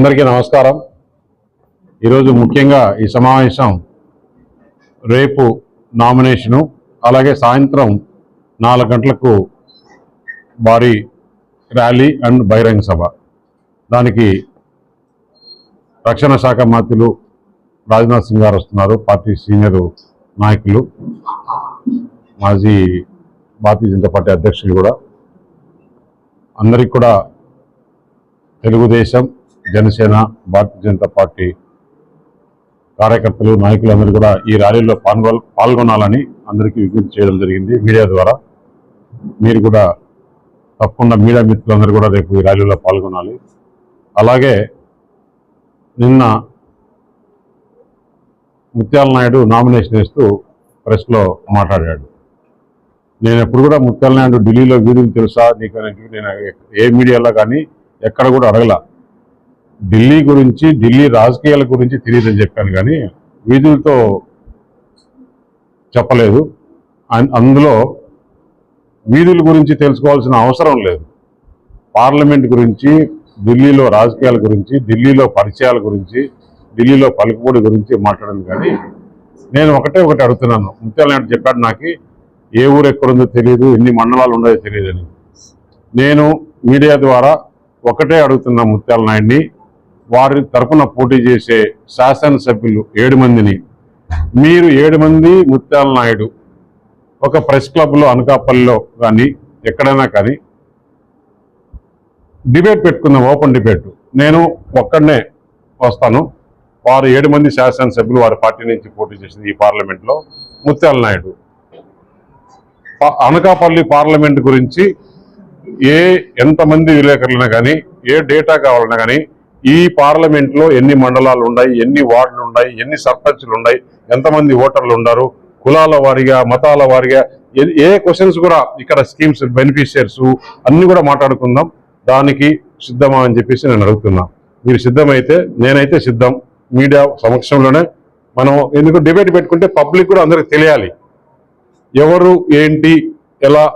అందరికీ నమస్కారం. ఈరోజు ముఖ్యంగా ఈ సమావేశం రేపు నామినేషను అలాగే సాయంత్రం నాలుగు గంటలకు భారీ ర్యాలీ అండ్ బహిరంగ సభ. దానికి రక్షణ శాఖ మంత్రులు రాజ్నాథ్ సింగ్ గారు వస్తున్నారు పార్టీ సీనియర్ నాయకులు మాజీ భారతీయ జనతా పార్టీ అధ్యక్షులు కూడా. అందరికి కూడా తెలుగుదేశం జనసేన భారతీయ జనతా పార్టీ కార్యకర్తలు నాయకులు అందరూ కూడా ఈ ర్యాలీలో పాల్గొ పాల్గొనాలని అందరికీ విజ్ఞప్తి చేయడం జరిగింది మీడియా ద్వారా. మీరు కూడా తప్పకుండా మీడియా మిత్రులందరూ కూడా రేపు ఈ ర్యాలీలో పాల్గొనాలి. అలాగే నిన్న ముత్యాల నాయుడు నామినేషన్ వేస్తూ ప్రెస్లో మాట్లాడాడు. నేను ఎప్పుడు కూడా ముత్యాల నాయుడు ఢిల్లీలో వీధులు తెలుసా? నీకు నేను ఏ మీడియాలో కానీ ఎక్కడ కూడా అడగల. ఢిల్లీ గురించి ఢిల్లీ రాజకీయాల గురించి తెలియదని చెప్పాను కానీ వీధులతో చెప్పలేదు. అందులో వీధుల గురించి తెలుసుకోవాల్సిన అవసరం లేదు. పార్లమెంట్ గురించి ఢిల్లీలో రాజకీయాల గురించి ఢిల్లీలో పరిచయాల గురించి ఢిల్లీలో పలుకుబడి గురించి మాట్లాడాను కానీ నేను ఒకటే ఒకటి అడుగుతున్నాను. ముత్యాల నాయుడు చెప్పాడు నాకు ఏ ఊరు ఎక్కడుందో తెలియదు ఎన్ని మండలాలు ఉన్నాయో తెలియదని నేను మీడియా ద్వారా ఒకటే అడుగుతున్నా ముత్యాల నాయుడిని వారి తరపున పోటీ చేసే శాసనసభ్యులు ఏడు మందిని. మీరు ఏడు మంది ముత్యాల నాయుడు. ఒక ప్రెస్ క్లబ్లో అనకాపల్లిలో కానీ ఎక్కడైనా కానీ డిబేట్ పెట్టుకుందాం ఓపెన్ డిబేట్. నేను ఒక్కడనే వస్తాను. వారు ఏడు మంది శాసనసభ్యులు వారి పార్టీ నుంచి పోటీ చేసింది ఈ పార్లమెంట్లో ముత్యాల నాయుడు. అనకాపల్లి పార్లమెంట్ గురించి ఏ ఎంతమంది విలేకరులైనా కానీ ఏ డేటా కావాలన్నా కానీ ఈ పార్లమెంట్లో ఎన్ని మండలాలు ఉన్నాయి ఎన్ని వార్డులు ఉన్నాయి ఎన్ని సర్పంచ్లు ఉన్నాయి ఎంతమంది ఓటర్లు ఉన్నారు కులాల వారిగా మతాల వారిగా ఏ- ఏ క్వశ్చన్స్ కూడా ఇక్కడ స్కీమ్స్ బెనిఫిషియర్స్ అన్ని కూడా మాట్లాడుకుందాం. దానికి సిద్ధమా అని చెప్పేసి నేను అడుగుతున్నా. మీరు సిద్ధమైతే నేనైతే సిద్ధం. మీడియా సమక్షంలోనే మనం ఎందుకు డిబేట్ పెట్టుకుంటే పబ్లిక్ కూడా అందరికి తెలియాలి. ఎవరు ఏంటి ఎలా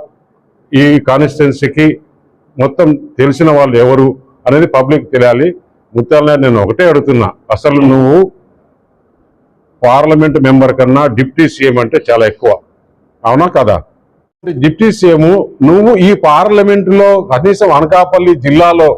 ఈ కాన్స్టిట్యున్సీకి మొత్తం తెలిసిన వాళ్ళు ఎవరు అనేది పబ్లిక్ తెలియాలి. ముత్యాలనాయుడు నేను ఒకటే అడుగుతున్నా. అసలు నువ్వు పార్లమెంట్ మెంబర్ కన్నా డిప్యూటీ సీఎం అంటే చాలా ఎక్కువ. అవునా కదా? డిప్యూటీ సీఎం నువ్వు ఈ పార్లమెంటులో కనీసం అనకాపల్లి జిల్లాలో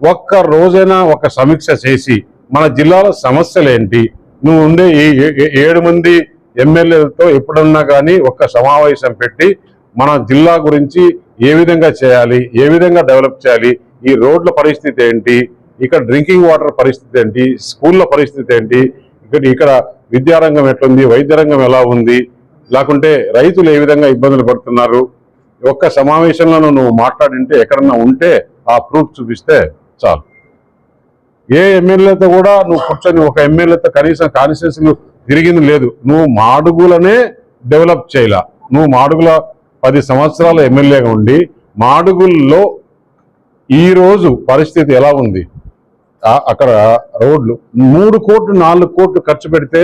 ఒక్క రోజైనా ఒక సమీక్ష చేసి మన జిల్లాలో సమస్యలు ఏంటి? నువ్వు ఉండే ఈ ఏ- ఏ- ఏడు మంది ఎమ్మెల్యేలతో ఎప్పుడన్నా కానీ ఒక్క సమావేశం పెట్టి మన జిల్లా గురించి ఏ విధంగా చేయాలి ఏ విధంగా డెవలప్ చేయాలి ఈ రోడ్ల పరిస్థితి ఏంటి? ఇక్కడ డ్రింకింగ్ వాటర్ పరిస్థితి ఏంటి? స్కూళ్ళ పరిస్థితి ఏంటి? ఇక్కడ ఇక్కడ విద్యారంగం ఎట్లుంది? వైద్య రంగం ఎలా ఉంది? లేకుంటే రైతులు ఏ విధంగా ఇబ్బందులు పడుతున్నారు? ఒక్క సమావేశంలో నువ్వు మాట్లాడింటే ఎక్కడన్నా ఉంటే ఆ ప్రూఫ్ చూపిస్తే చాలు. ఏ ఎమ్మెల్యేతో కూడా నువ్వు కూర్చొని ఒక ఎమ్మెల్యేతో కనీసం కాన్స్టిట్యూన్సీలు తిరిగింది లేదు. నువ్వు మాడుగులనే డెవలప్ చేయలా? నువ్వు మాడుగుల పది సంవత్సరాల ఎమ్మెల్యేగా ఉండి మాడుగుల్లో ఈ రోజు పరిస్థితి ఎలా ఉంది? అక్కడ రోడ్లు. మూడు కోట్లు నాలుగు కోట్లు ఖర్చు పెడితే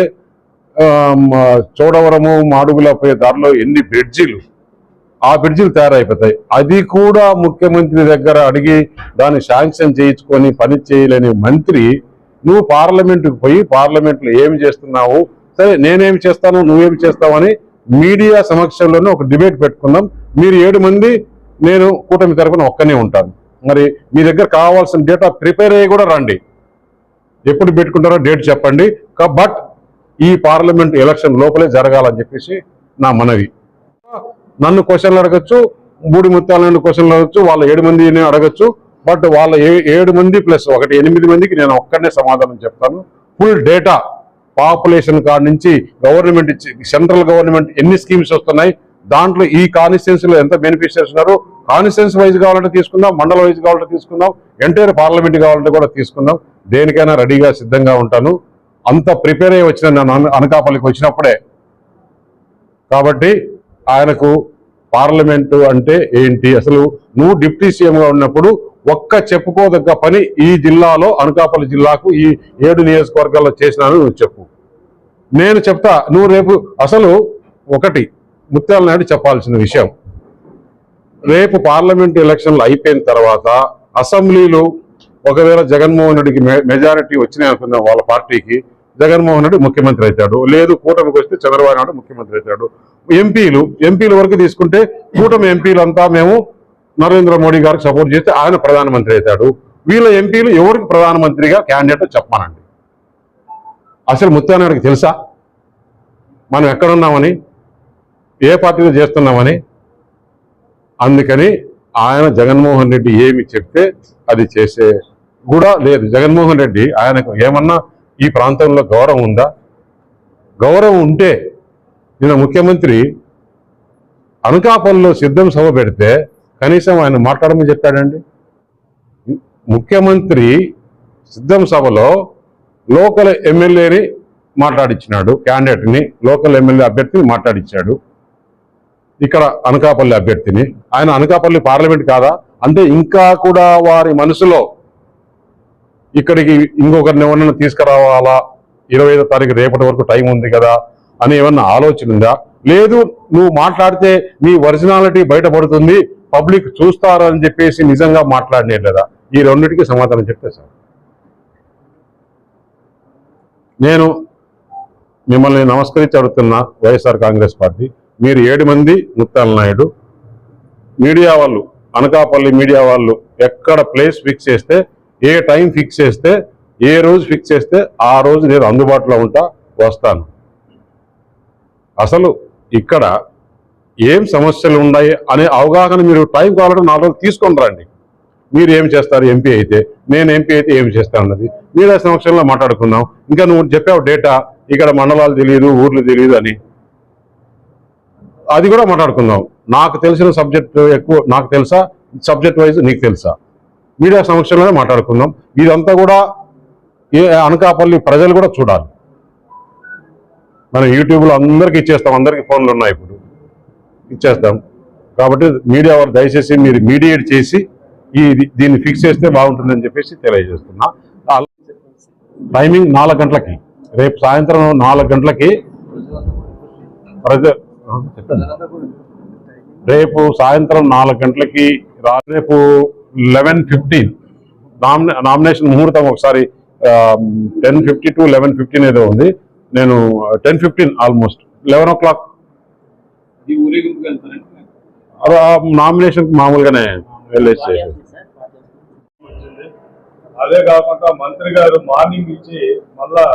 చోడవరము మాడుగుల పోయే దారిలో ఎన్ని బ్రిడ్జిలు? ఆ బ్రిడ్జిలు తయారైపోతాయి. అది కూడా ముఖ్యమంత్రి దగ్గర అడిగి దాన్ని శాంక్షన్ చేయించుకొని పని చేయలేని మంత్రి నువ్వు పార్లమెంటుకు పోయి పార్లమెంట్లో ఏమి చేస్తున్నావు? సరే నేనేమి చేస్తాను నువ్వేమి చేస్తావు అని మీడియా సమక్షంలోనే ఒక డిబేట్ పెట్టుకుందాం మీరు ఏడు మంది నేను కూటమి తరపున ఒక్కనే ఉంటాను. మరి మీ దగ్గర కావాల్సిన డేటా ప్రిపేర్ అయ్యి కూడా రండి. ఎప్పుడు పెట్టుకుంటారో డేట్ చెప్పండి. బట్ ఈ పార్లమెంట్ ఎలక్షన్ లోపలే జరగాలని చెప్పేసి నా మనవి. నన్ను క్వశ్చన్లు అడగచ్చు మూడు ముత్యాలను క్వశ్చన్లు అడగచ్చు వాళ్ళ ఏడు మందిని అడగచ్చు బట్ వాళ్ళ ఏ- ఏడు మంది ప్లస్ ఒకటి ఎనిమిది మందికి నేను ఒక్కడనే సమాధానం చెప్తాను. ఫుల్ డేటా పాపులేషన్ కాడ నుంచి గవర్నమెంట్ సెంట్రల్ గవర్నమెంట్ ఎన్ని స్కీమ్స్ వస్తున్నాయి దాంట్లో ఈ కాన్స్టిట్యున్సీలో ఎంత బెనిఫిషియర్స్ ఉన్నారు కాన్స్టిట్యున్సీ వైజ్ కావాలంటే తీసుకుందాం మండల వైజ్ కావాలంటే తీసుకుందాం ఎంటైర్ పార్లమెంట్ కావాలంటే కూడా తీసుకుందాం. దేనికైనా రెడీగా సిద్ధంగా ఉంటాను. అంత ప్రిపేర్ అయ్యి వచ్చిన అనకాపల్లికి వచ్చినప్పుడే. కాబట్టి ఆయనకు పార్లమెంటు అంటే ఏంటి? అసలు నువ్వు డిప్యూటీ సీఎంగా ఉన్నప్పుడు ఒక్క చెప్పుకోదగ్గ పని ఈ జిల్లాలో అనకాపల్లి జిల్లాకు ఈ ఏడు నియోజకవర్గాల్లో చేసినాను నువ్వు చెప్పు. నేను చెప్తా నువ్వు రేపు అసలు ఒకటి ముత్యాల నాయుడు చెప్పాల్సిన విషయం. రేపు పార్లమెంట్ ఎలక్షన్లు అయిపోయిన తర్వాత అసెంబ్లీలో ఒకవేళ జగన్మోహన్ రెడ్డికి మె- మెజారిటీ వచ్చినాయి అనుకుందాం వాళ్ళ పార్టీకి జగన్మోహన్ రెడ్డి ముఖ్యమంత్రి అవుతాడు. లేదు కూటమికి వస్తే చంద్రబాబు నాయుడు ముఖ్యమంత్రి అవుతాడు. ఎంపీలు ఎంపీల వరకు తీసుకుంటే కూటమి ఎంపీలు అంతా మేము నరేంద్ర మోడీ గారికి సపోర్ట్ చేస్తే ఆయన ప్రధానమంత్రి అవుతాడు. వీళ్ళ ఎంపీలు ఎవరికి ప్రధానమంత్రిగా క్యాండిడేట్ చెప్పానండి అసలు ముత్యానాయుడికి తెలుసా? మనం ఎక్కడున్నామని? ఏ పార్టీలో చేస్తున్నామని? అందుకని ఆయన జగన్మోహన్ రెడ్డి ఏమి చెప్తే అది చేసే కూడా లేదు. జగన్మోహన్ రెడ్డి ఆయనకు ఏమన్నా ఈ ప్రాంతంలో గౌరవం ఉందా? గౌరవం ఉంటే నిన్న ముఖ్యమంత్రి అనకాపల్లిలో సిద్ధం సభ పెడితే కనీసం ఆయన మాట్లాడమని చెప్పాడండి. ముఖ్యమంత్రి సిద్ధం సభలో లోకల్ ఎమ్మెల్యేని మాట్లాడించినాడు క్యాండిడేట్ని లోకల్ ఎమ్మెల్యే అభ్యర్థిని మాట్లాడించాడు ఇక్కడ అనకాపల్లి అభ్యర్థిని. ఆయన అనకాపల్లి పార్లమెంట్ కాదా? అంటే ఇంకా కూడా వారి మనసులో ఇక్కడికి ఇంకొకరిని ఎవరినైనా తీసుకురావాలా? ఇరవై ఐదో తారీఖు రేపటి వరకు టైం ఉంది కదా అని ఏమన్నా ఆలోచన ఉందా? లేదు నువ్వు మాట్లాడితే నీ ఒరిజినాలిటీ బయటపడుతుంది పబ్లిక్ చూస్తారు అని చెప్పేసి నిజంగా మాట్లాడినే లేదా ఈ రెండింటికి సమాధానం చెప్తే సార్. నేను మిమ్మల్ని నమస్కరించి అడుగుతున్నా వైఎస్ఆర్ కాంగ్రెస్ పార్టీ మీరు ఏడు మంది ముత్తాల నాయుడు. మీడియా వాళ్ళు అనకాపల్లి మీడియా వాళ్ళు ఎక్కడ ప్లేస్ ఫిక్స్ చేస్తే ఏ టైం ఫిక్స్ చేస్తే ఏ రోజు ఫిక్స్ చేస్తే ఆ రోజు నేను అందుబాటులో ఉంటా వస్తాను. అసలు ఇక్కడ ఏం సమస్యలు ఉన్నాయి అనే అవగాహన మీరు టైం కావాలంటే నాలుగు రోజులు తీసుకొని రండి. మీరు ఏం చేస్తారు ఎంపీ అయితే నేను ఎంపీ అయితే ఏం చేస్తానన్నది మీడియా సమక్షంలో మాట్లాడుకుందాం. ఇంకా నువ్వు చెప్పావు డేటా ఇక్కడ మండలాలు తెలియదు ఊర్లు తెలియదు అని. అది కూడా మాట్లాడుకుందాం. నాకు తెలిసిన సబ్జెక్ట్ ఎక్కువ నాకు తెలుసా? సబ్జెక్ట్ వైజ్ నీకు తెలుసా? మీడియా సమక్షంలోనే మాట్లాడుకుందాం. ఇదంతా కూడా ఏ అనకాపల్లి ప్రజలు కూడా చూడాలి. మనం యూట్యూబ్లో అందరికీ ఇచ్చేస్తాం. అందరికీ ఫోన్లు ఉన్నాయి ఇప్పుడు. ఇచ్చేస్తాం. కాబట్టి మీడియా వారు దయచేసి మీరు మీడియేట్ చేసి ఈ దీన్ని ఫిక్స్ చేస్తే బాగుంటుందని చెప్పేసి తెలియజేస్తున్నా. టైమింగ్ నాలుగు గంటలకి. రేపు సాయంత్రం నాలుగు గంటలకి ప్రజ రేపు సాయంత్రం నాలుగు గంటలకి రేపు లెవెన్ ఫిఫ్టీన్. నామినేషన్ ముహూర్తం ఒకసారి ten fifty to eleven fifteen ఏదో ఉంది. నేను ten fifteen almost. Eleven o'clock. Nomination మామూలుగానే వెళ్ళేసి అదే కాకుండా మంత్రి గారు మార్నింగ్ ఇచ్చి మళ్ళా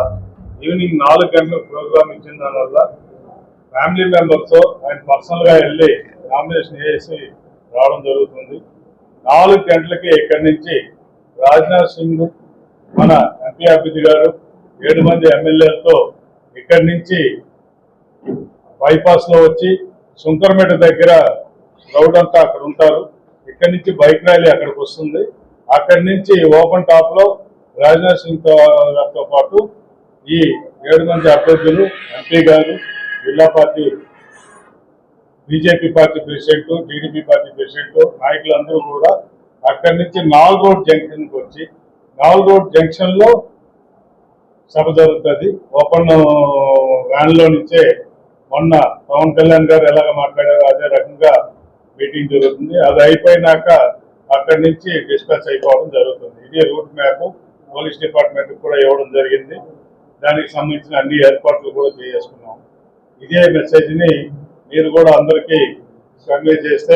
ఈవినింగ్ నాలుగు గంటలకు ప్రోగ్రామ్ ఇచ్చిన దానివల్ల ఫ్యామిలీ మెంబర్స్ ఆయన పర్సనల్గా వెళ్ళి నామినేషన్ వేసి రావడం జరుగుతుంది. నాలుగు గంటలకి ఇక్కడి నుంచి రాజ్నాథ్ సింగ్ మన ఎంపీ అభ్యర్థి గారు ఏడు మంది ఎమ్మెల్యేలతో ఇక్కడి నుంచి బైపాస్లో వచ్చి సుంకరమెట దగ్గర క్రౌడ్ అంతా అక్కడ ఉంటారు. ఇక్కడి నుంచి బైక్ ర్యాలీ అక్కడికి వస్తుంది. అక్కడి నుంచి ఓపెన్ టాప్లో రాజ్నాథ్ సింగ్తో పాటు ఈ ఏడు మంది అభ్యర్థులు ఎంపీ గారు జిల్లా party BJP party president TDP party president నాయకులందరూ కూడా అక్కడి నుంచి నాలుగు రోడ్ జంక్షన్కి వచ్చి నాలుగు రోడ్ జంక్షన్లో సభ జరుగుతుంది. ఓపెన్ వ్యాన్లో నుంచే మొన్న పవన్ కళ్యాణ్ గారు ఎలాగ మాట్లాడారో అదే రకంగా మీటింగ్ జరుగుతుంది. అది అయిపోయినాక అక్కడి నుంచి డిస్కస్ అయిపోవడం జరుగుతుంది. ఇది రూట్ మ్యాప్ పోలీస్ డిపార్ట్మెంట్ కూడా ఇవ్వడం జరిగింది. దానికి సంబంధించిన అన్ని ఏర్పాట్లు కూడా చేసుకున్నాం. ఇదే మెసేజ్ని మీరు కూడా అందరికీ కన్వే చేస్తే